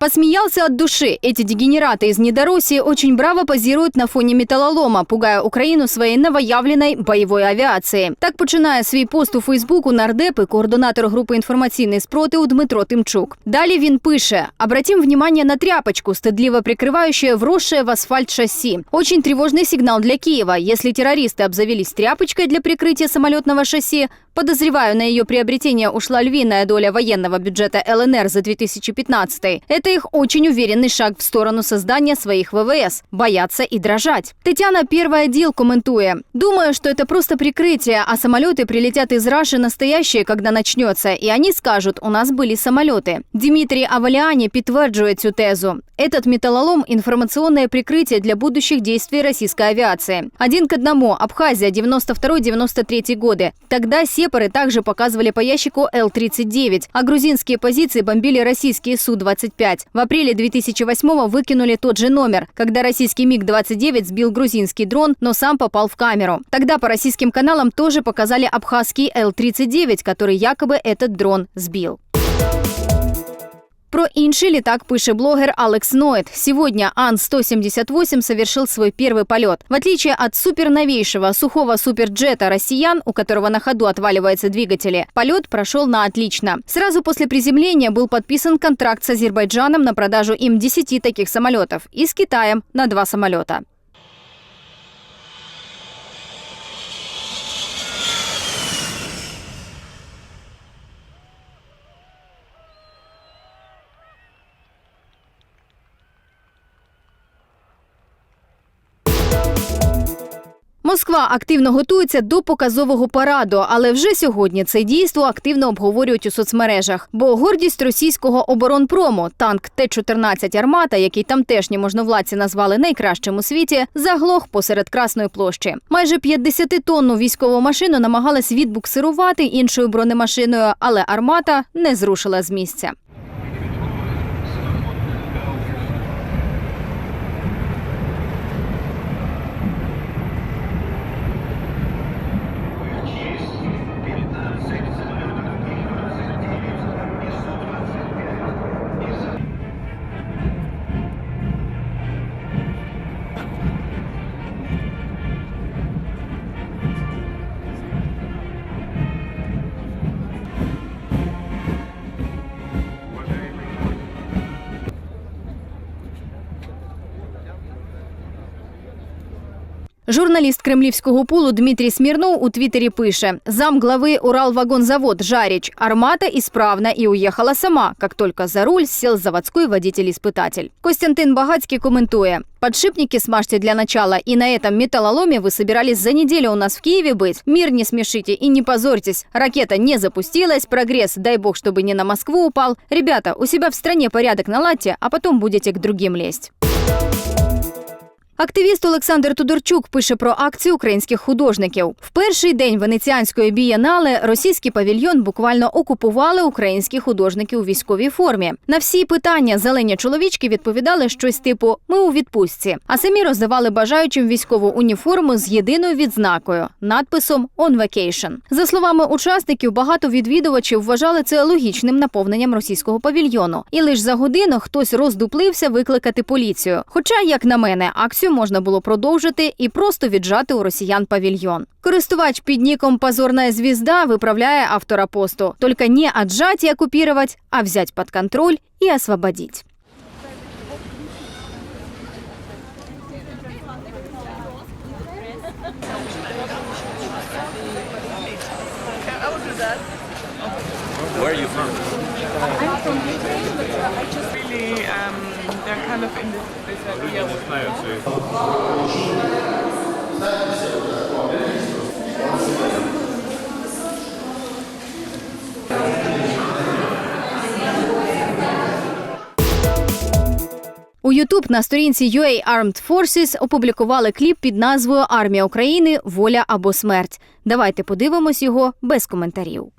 Посмеялся от души. Эти дегенераты из Недороссии очень браво позируют на фоне металлолома, пугая Україну своєю новоявленою бойовою авіацією. Так починає свій пост у Фейсбуку нардеп і координатор групи інформаційний спротив Дмитро Тимчук. Далі він пише: «Обратим внимание на тряпочку, стыдливо прикрывающую вросшее в асфальт шасси. Очень тревожный сигнал для Киева. Если террористы обзавелись тряпочкой для прикрытия самолетного шасси, Подозреваю, на ее приобретение ушла львиная доля военного бюджета ЛНР за 2015 Это их очень уверенный шаг в сторону создания своих ВВС. Боятся и дрожать. Тетяна Первая Дил комментуя. Думаю, что это просто прикрытие, а самолеты прилетят из Раши настоящие, когда начнется, и они скажут, у нас были самолеты. Дмитрий Авалиани підтверджує цю тезу. Этот металлолом – информационное прикрытие для будущих действий российской авиации. Один к одному. Абхазия, 92-93 годы. Тогда сепары также показывали по ящику Л-39, а грузинские позиции бомбили российские Су-25. В апреле 2008-го выкинули тот же номер, когда российский МиГ-29 сбил грузинский дрон, но сам попал в камеру. Тогда по российским каналам тоже показали абхазский Л-39, который якобы этот дрон сбил. Про інший літак пише блогер Алекс Ноет. Сегодня Ан-178 совершил свой первый полет. В отличие от суперновейшего сухого суперджета «Россиян», у которого на ходу отваливаются двигатели, полет прошел на отлично. Сразу после приземления был подписан контракт с Азербайджаном на продажу им 10 таких самолетов и с Китаем на два самолета. Москва активно готується до показового параду, але вже сьогодні це дійство активно обговорюють у соцмережах. Бо гордість російського оборонпрому, танк Т-14 Армата, який тамтешні можновладці назвали найкращим у світі, заглох посеред Красної площі. Майже 50-тонну військову машину намагалась відбуксирувати іншою бронемашиною, але армата не зрушила з місця. Журналіст кремлівського пулу Дмитрій Смірнов у Твіттері пише: зам глави Уралвагонзавод Жарич. Армата исправна и уехала сама, как только за руль сел заводской водитель-испытатель. Костянтин Багацький комментуя. Подшипники смажьте для начала, и на этом металлоломе вы собирались за неделю у нас в Киеве быть. Мир не смешите и не позорьтесь. Ракета не запустилась, прогресс, дай бог, чтобы не на Москву упал. Ребята, у себя в стране порядок наладьте, а потом будете к другим лезть. Активіст Олександр Тодорчук пише про акцію українських художників. В перший день венеціанської бієнале російський павільйон буквально окупували українські художники у військовій формі. На всі питання зелені чоловічки відповідали щось типу Ми у відпустці, а самі роздавали бажаючим військову уніформу з єдиною відзнакою надписом «On Vacation». За словами учасників, багато відвідувачів вважали це логічним наповненням російського павільйону, і лише за годину хтось роздуплився викликати поліцію. Хоча, як на мене, акцію можна було продовжити і просто віджати у росіян павільйон. Користувач під ніком Позорна звізда виправляє автора посту. Только не отжать и оккупировать, а взять под контроль и освободить. Where are you from? really um, they're kind of in this, this idea У Ютуб на сторінці UA Armed Forces опублікували кліп під назвою Армія України, воля або смерть. Давайте подивимось його без коментарів.